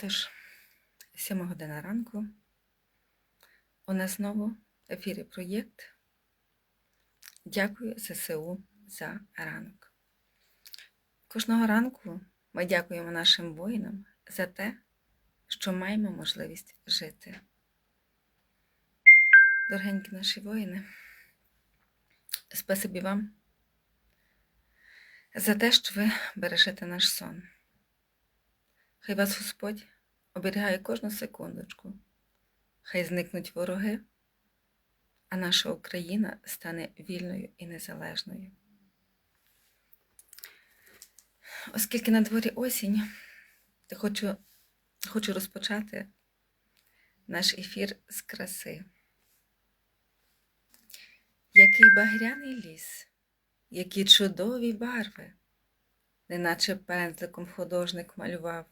Тож, 7 година ранку. У нас знову в ефірі проєкт. Дякую ЗСУ за ранок. Кожного ранку ми дякуємо нашим воїнам за те, що маємо можливість жити. Дорогенькі наші воїни, спасибі вам за те, що ви бережете наш сон. Хай вас Господь оберігає кожну секундочку, хай зникнуть вороги, а наша Україна стане вільною і незалежною. Оскільки на дворі осінь, то хочу, хочу розпочати наш ефір з краси. Який багряний ліс, які чудові барви, неначе пензликом художник малював,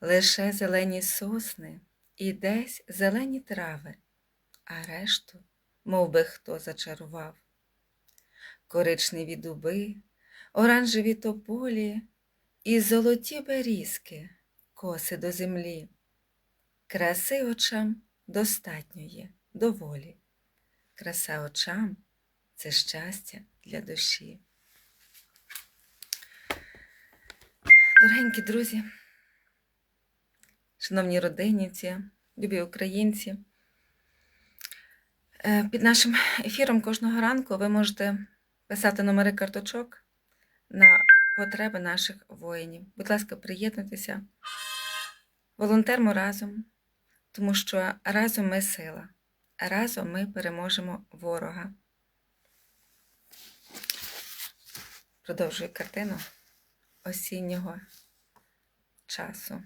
лише зелені сосни і десь зелені трави, а решту, мов би хто зачарував. Коричневі дуби, оранжеві тополі і золоті берізки, коси до землі. Краси очам достатньо є, доволі. Краса очам це щастя для душі. Дорогенькі друзі, шановні родинівці, любі українці, е, під нашим ефіром кожного ранку ви можете писати номери карточок на потреби наших воїнів. Будь ласка, приєднуйтеся. Волонтермо разом, тому що разом ми сила, разом ми переможемо ворога. Продовжую картину осіннього часу.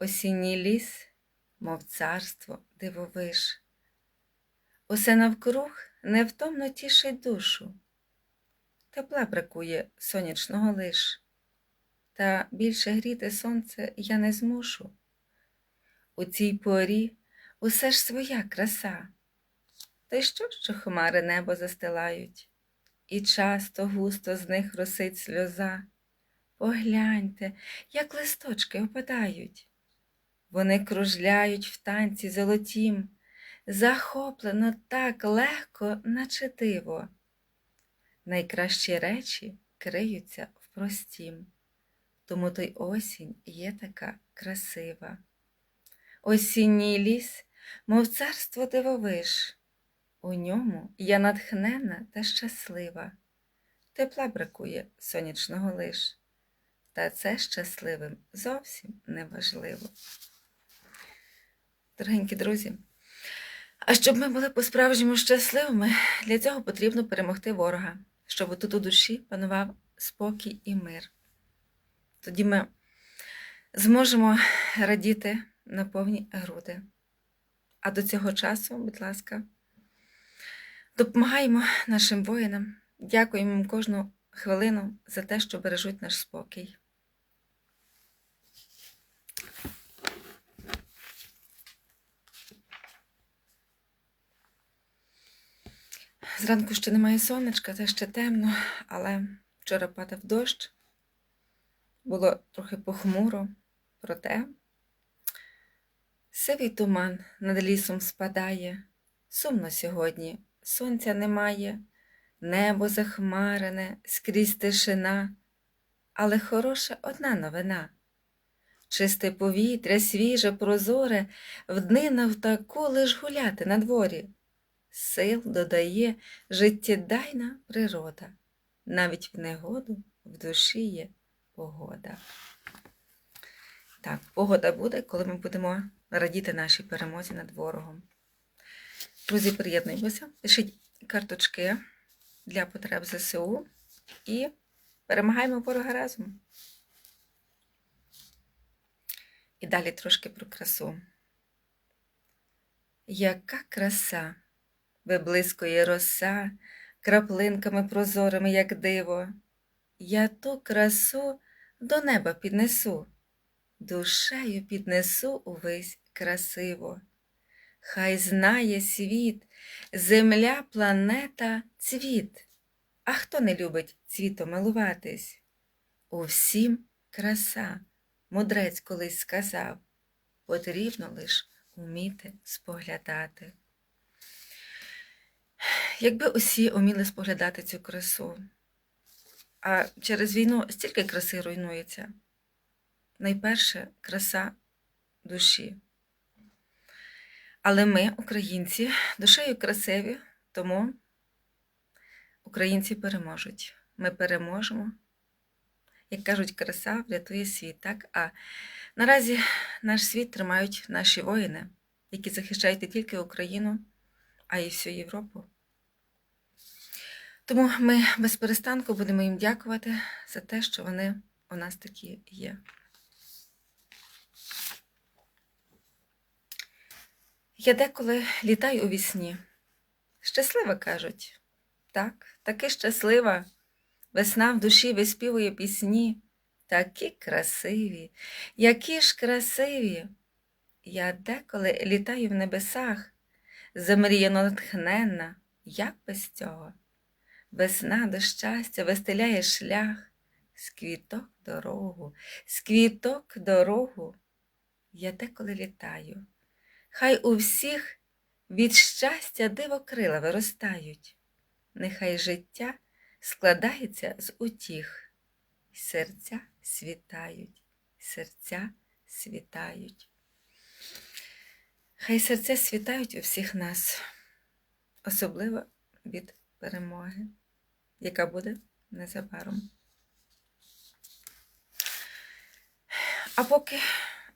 Осінній ліс, мов царство дивовиш. Усе навкруг невтомно тішить душу. Тепла бракує сонячного лиш, та більше гріти сонце я не змушу. У цій порі усе ж своя краса. Та й що, що хмари небо застилають, і часто густо з них росить сльоза. Погляньте, як листочки опадають. Вони кружляють в танці золотім, захоплено так легко, наче диво. Найкращі речі криються в простім, тому той осінь є така красива. Осінній ліс, мов царство дивовиш, у ньому я натхнена та щаслива. Тепла бракує сонячного лиш, та це щасливим зовсім не важливо. Дорогенькі друзі, а щоб ми були по-справжньому щасливими, для цього потрібно перемогти ворога, щоб тут у душі панував спокій і мир. Тоді ми зможемо радіти на повні груди. А до цього часу, будь ласка, допомагаємо нашим воїнам, дякуємо їм кожну хвилину за те, що бережуть наш спокій. Зранку ще немає сонечка, це ще темно, але вчора падав дощ, було трохи похмуро, проте сивий туман над лісом спадає, сумно сьогодні, сонця немає, небо захмарене, скрізь тишина, але хороша одна новина. Чисте повітря, свіже, прозоре, в днина в таку лиш гуляти на дворі сил додає життєдайна природа, навіть в негоду в душі є погода. Так, погода буде, коли ми будемо радіти нашій перемозі над ворогом. Друзі, приєднуємося, пишіть карточки для потреб ЗСУ і перемагаємо ворога разом. І далі трошки про красу. Яка краса! Виблискує роса краплинками прозорими, як диво. Я ту красу до неба піднесу, душею піднесу увесь красиво. Хай знає світ, земля, планета, цвіт. А хто не любить цвітом милуватись? У всім краса, мудрець колись сказав, потрібно лиш уміти споглядати. Якби усі уміли споглядати цю красу, а через війну стільки краси руйнується. Найперше краса душі. Але ми, українці, душею красиві, тому українці переможуть. Ми переможемо. Як кажуть, краса врятує світ, так? А наразі наш світ тримають наші воїни, які захищають не тільки Україну, а й всю Європу. Тому ми без перестанку будемо їм дякувати за те, що вони у нас такі є. Я деколи літаю у вісні. Щаслива, кажуть. Так, таки щаслива. Весна в душі виспівує пісні. Такі красиві, які ж красиві. Я деколи літаю в небесах, замріяно натхненна, як без цього. Весна до щастя вистеляє шлях, з квіток дорогу, з квіток дорогу. Я деколи літаю. Хай у всіх від щастя дивокрила виростають, нехай життя складається з утіх, серця світають, серця світають. Хай серця світають у всіх нас, особливо від перемоги, яка буде незабаром. А поки,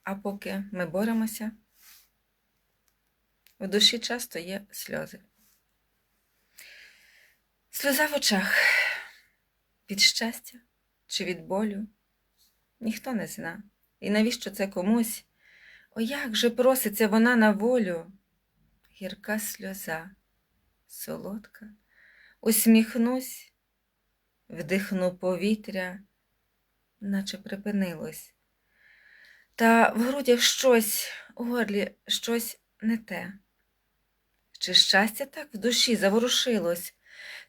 а поки ми боремося, в душі часто є сльози. Сльоза в очах від щастя чи від болю ніхто не зна. І навіщо це комусь? О, як же проситься вона на волю? Гірка сльоза, солодка, усміхнусь, вдихну повітря, наче припинилось. Та в грудях щось, у горлі щось не те. Чи щастя так в душі заворушилось,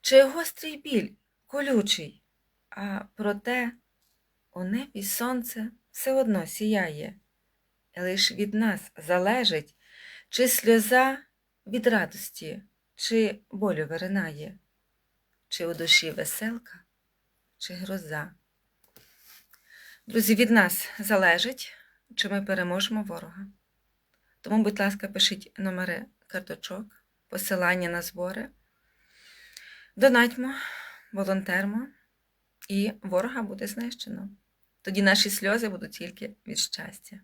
чи гострий біль колючий, а проте у небі сонце все одно сіяє, лиш від нас залежить, чи сльоза від радості, чи болю виринає, чи у душі веселка, чи гроза. Друзі, від нас залежить, чи ми переможемо ворога. Тому, будь ласка, пишіть номери карточок, посилання на збори. Донатьмо, волонтермо, і ворога буде знищено. Тоді наші сльози будуть тільки від щастя.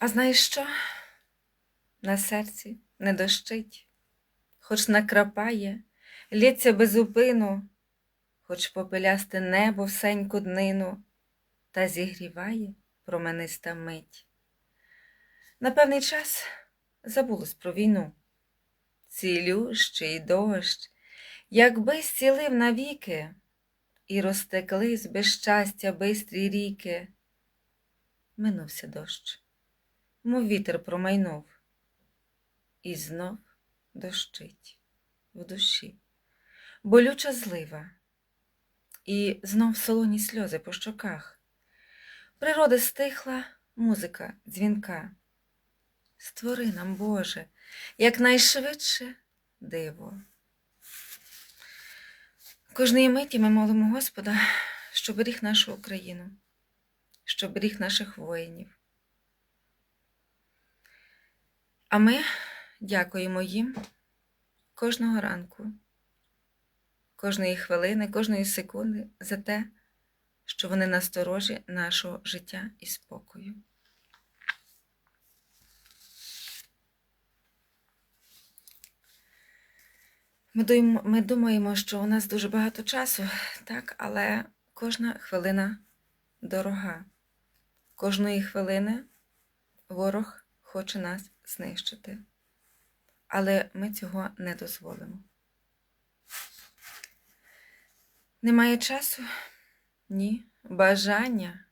А знаєш що? На серці не дощить, хоч накрапає, лється безупину, хоч попелясте небо всеньку днину, та зігріває промениста мить. На певний час забулось про війну. Цілющий дощ, якби зцілив навіки, і розтеклись без щастя бистрі ріки. Минувся дощ, мов вітер промайнув, і знов дощить в душі, болюча злива, і знов солоні сльози по щоках. Природа стихла, музика дзвінка. Створи нам, Боже, якнайшвидше диво. Кожної миті ми молимо Господа, щоб беріг нашу Україну, щоб беріг наших воїнів. А ми дякуємо їм кожного ранку, кожної хвилини, кожної секунди за те, що вони насторожі нашого життя і спокою. Ми думаємо, що у нас дуже багато часу, так, але кожна хвилина дорога. Кожної хвилини ворог хоче нас знищити. Але ми цього не дозволимо. Немає часу? Ні. Бажання,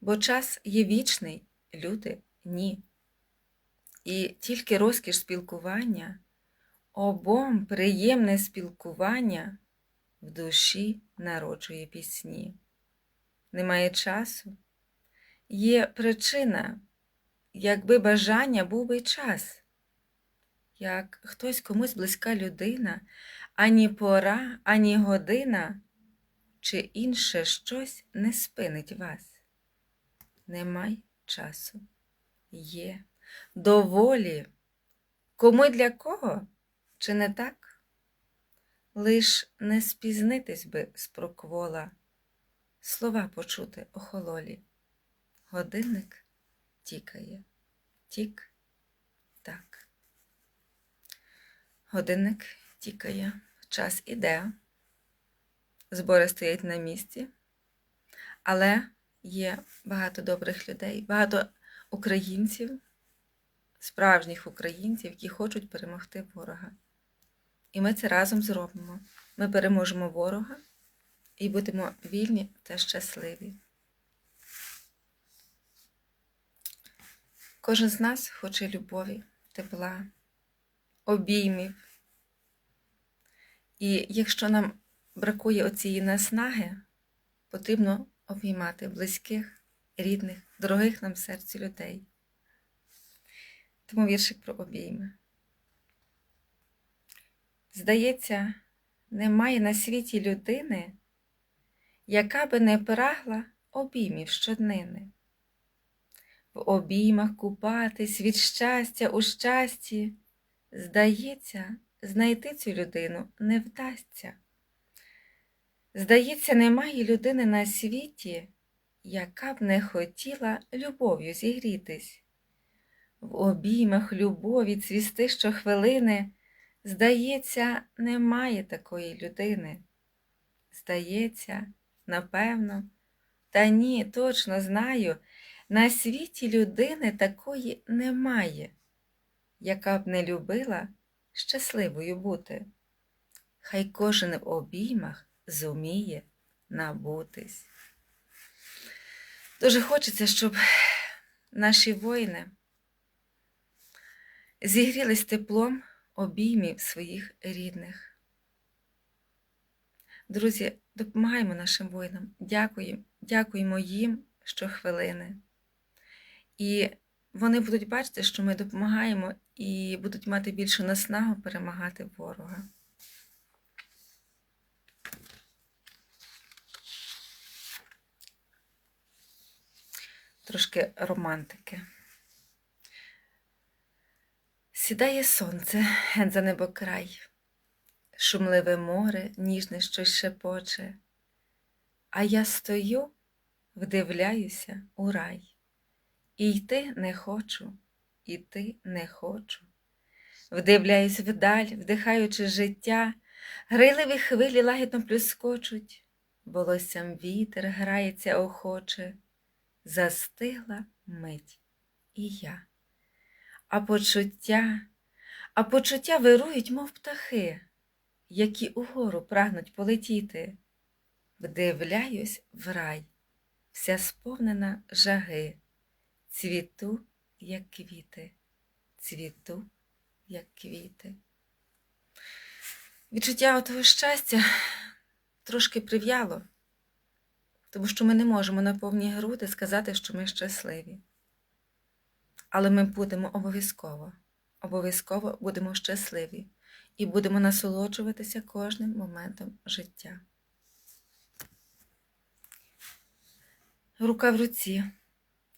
бо час є вічний, люди ні. І тільки розкіш спілкування. Обом приємне спілкування в душі народжує пісні. Немає часу, є причина, якби бажання був би час, як хтось комусь близька людина, ані пора, ані година, чи інше щось не спинить вас. Немає часу, є доволі. Кому й для кого? Чи не так? Лиш не спізнитись би з проквола, слова почути охололі. Годинник тікає, тік так. Годинник тікає, час іде, збори стоять на місці, але є багато добрих людей, багато українців, справжніх українців, які хочуть перемогти ворога. І ми це разом зробимо. Ми переможемо ворога і будемо вільні та щасливі. Кожен з нас хоче любові, тепла, обіймів. І якщо нам бракує оцієї наснаги, потрібно обіймати близьких, рідних, дорогих нам серцю людей. Тому віршик про обійми. Здається, немає на світі людини, яка би не прагла обіймів щоднини. В обіймах купатись від щастя у щасті, здається, знайти цю людину не вдасться. Здається, немає людини на світі, яка б не хотіла любов'ю зігрітись. В обіймах любові цвісти щохвилини, здається, немає такої людини. Здається, напевно, та ні, точно знаю, на світі людини такої немає, яка б не любила щасливою бути. Хай кожен в обіймах зуміє набутись. Дуже хочеться, щоб наші воїни зігрілись теплом обіймів своїх рідних. Друзі, допомагаємо нашим воїнам, дякуємо, дякуємо їм щохвилини. І вони будуть бачити, що ми допомагаємо і будуть мати більшу наснагу перемагати ворога. Трошки романтики. Сідає сонце за небокрай, шумливе море ніжне щось шепоче, а я стою, вдивляюся у рай, і йти не хочу, іти не хочу. Вдивляюсь вдаль, вдихаючи життя, грайливі хвилі лагідно плюскочуть, волоссям вітер грається охоче, застигла мить і я а почуття, а почуття вирують, мов птахи, які угору прагнуть полетіти. Вдивляюсь в рай, вся сповнена жаги, цвіту, як квіти, цвіту, як квіти. Відчуття того щастя трошки прив'яло, тому що ми не можемо на повні груди сказати, що ми щасливі. Але ми будемо обов'язково, обов'язково будемо щасливі і будемо насолоджуватися кожним моментом життя. Рука в руці,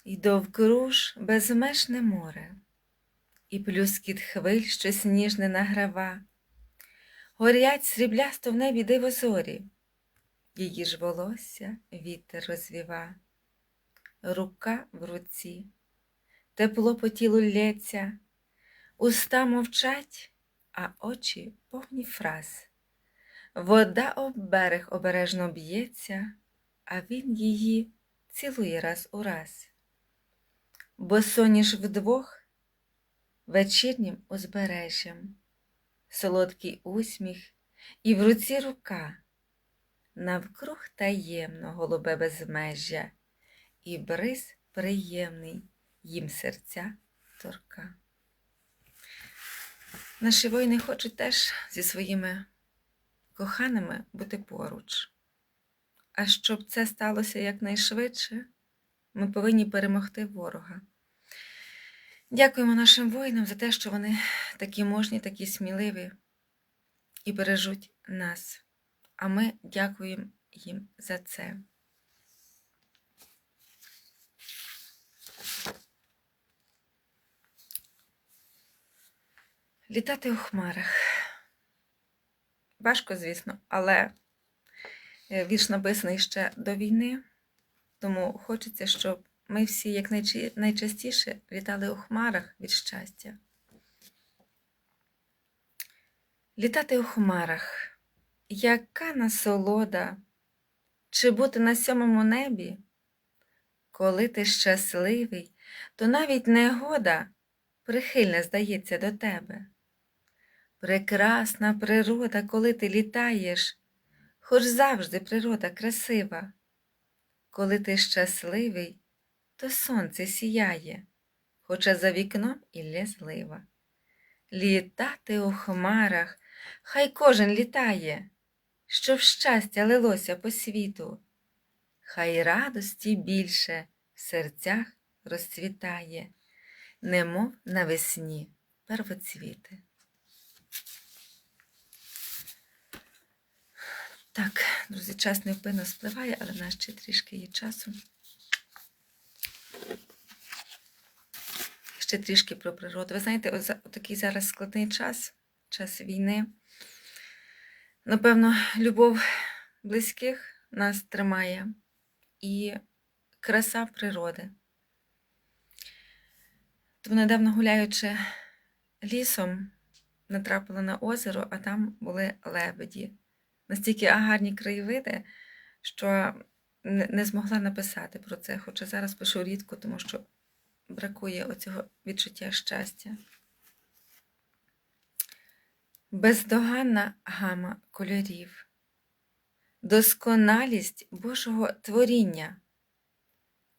і довкруж безмежне море, і плюскіт хвиль, що сніжне награва, горять сріблясто в небі дивозорі, її ж волосся вітер розвіва, рука в руці тепло по тілу лється, уста мовчать, а очі повні фраз. Вода об берег обережно б'ється, а він її цілує раз у раз. Бо соніш вдвох вечірнім узбережжям, солодкий усміх і в руці рука, навкруг таємно голубе безмежжя, і бриз приємний їм серця торка. Наші воїни хочуть теж зі своїми коханими бути поруч. А щоб це сталося якнайшвидше, ми повинні перемогти ворога. Дякуємо нашим воїнам за те, що вони такі мужні, такі сміливі і бережуть нас. А ми дякуємо їм за це. Літати у хмарах. Важко, звісно, але е, вірш написаний ще до війни, тому хочеться, щоб ми всі якнайчастіше літали у хмарах від щастя. Літати у хмарах, яка насолода, чи бути на сьомому небі? Коли ти щасливий, то навіть негода прихильна здається до тебе. Прекрасна природа, коли ти літаєш, хоч завжди природа красива. Коли ти щасливий, то сонце сіяє, хоча за вікном ілля злива. Літати у хмарах, хай кожен літає, щоб щастя лилося по світу, хай радості більше в серцях розцвітає, немов навесні первоцвіти. Так, друзі, час невпинно спливає, але в нас ще трішки є часу. Ще трішки про природу. Ви знаєте, такий зараз складний час, час війни. Напевно, любов близьких нас тримає і краса природи. Тому недавно гуляючи лісом, натрапила на озеро, а там були лебеді настільки гарні краєвиди, що не змогла написати про це, хоча зараз пишу рідко, тому що бракує оцього відчуття щастя. Бездоганна гама кольорів, досконалість Божого творіння.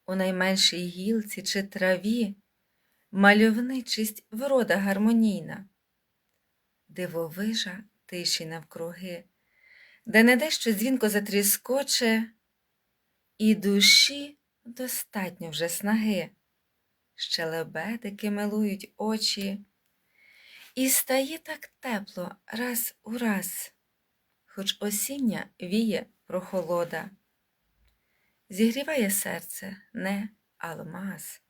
У найменшій гілці чи траві мальовничість врода гармонійна, дивовижа тиші навкруги де не дещо дзвінко затріскоче, і душі достатньо вже снаги, ще лебедики милують очі, і стає так тепло раз у раз, хоч осіння віє прохолода. Зігріває серце не алмаз,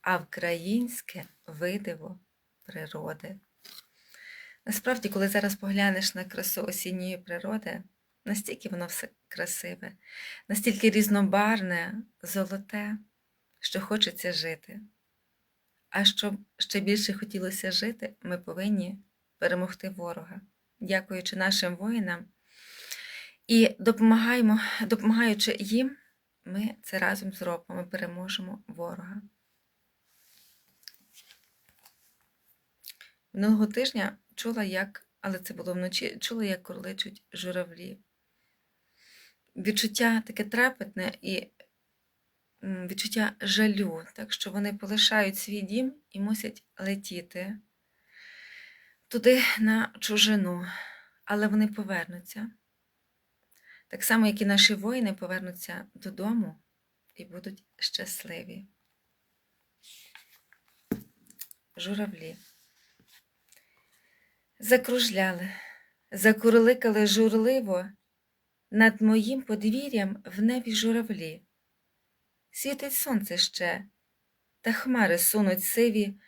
а вкраїнське видиво природи. Насправді, коли зараз поглянеш на красу осінньої природи, настільки воно все красиве, настільки різнобарне, золоте, що хочеться жити. А щоб ще більше хотілося жити, ми повинні перемогти ворога, дякуючи нашим воїнам. І допомагаємо, допомагаючи їм, ми це разом зробимо, ми переможемо ворога. Минулого тижня чула, як, але це було вночі, чула, як курличуть журавлі. Відчуття таке трепетне і відчуття жалю, так що вони полишають свій дім і мусять летіти туди на чужину, але вони повернуться. Так само, як і наші воїни повернуться додому і будуть щасливі. Журавлі. Закружляли, закурликали журливо над моїм подвір'ям в небі журавлі. Світить сонце ще, та хмари сунуть сиві,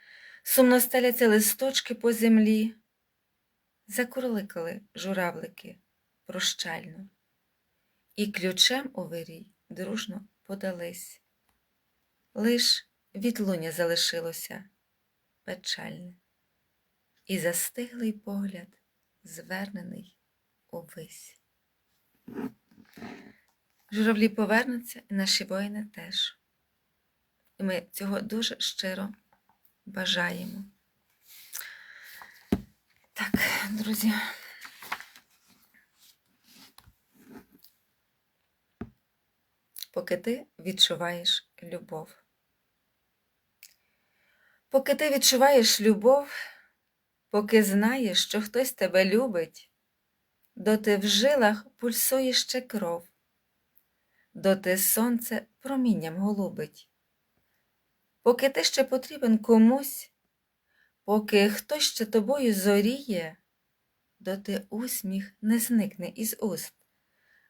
сумно стеляться листочки по землі. Закурликали журавлики прощально, і ключем у вирій дружно подались. Лиш відлуння залишилося печальне і застиглий погляд, звернений увесь. Журавлі повернуться і наші воїни теж. І ми цього дуже щиро бажаємо. Так, друзі. Поки ти відчуваєш любов. Поки ти відчуваєш любов, поки знаєш, що хтось тебе любить, доти в жилах пульсує ще кров, доти сонце промінням голубить. Поки ти ще потрібен комусь, поки хтось ще тобою зоріє, доти усміх не зникне із уст,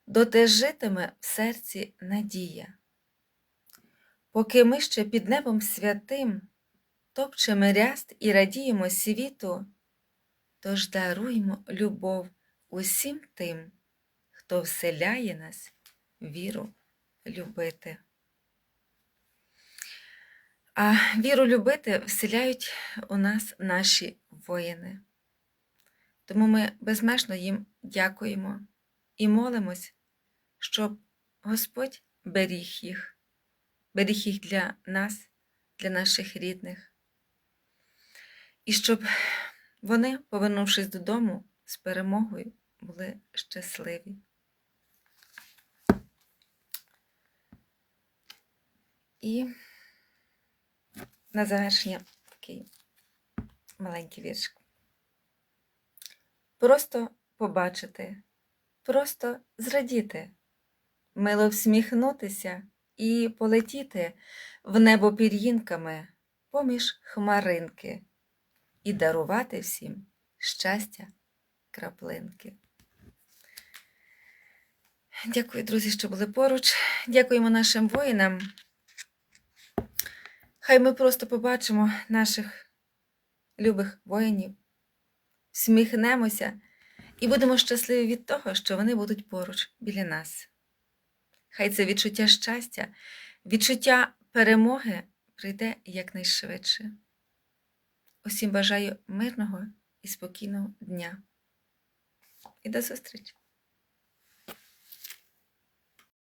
доти житиме в серці надія. Поки ми ще під небом святим топчемо ряст і радіємо світу, тож даруймо любов усім тим, хто вселяє нас віру любити. А віру любити вселяють у нас наші воїни. Тому ми безмежно їм дякуємо і молимось, щоб Господь беріг їх, беріг їх для нас, для наших рідних, і щоб вони, повернувшись додому з перемогою, були щасливі. І на завершення такий маленький віршик. Просто побачити, просто зрадіти, мило всміхнутися і полетіти в небо пір'їнками поміж хмаринки і дарувати всім щастя краплинки. Дякую, друзі, що були поруч. Дякуємо нашим воїнам. Хай ми просто побачимо наших любих воїнів, сміхнемося і будемо щасливі від того, що вони будуть поруч біля нас. Хай це відчуття щастя, відчуття перемоги прийде якнайшвидше. Усім бажаю мирного і спокійного дня. І до зустрічі!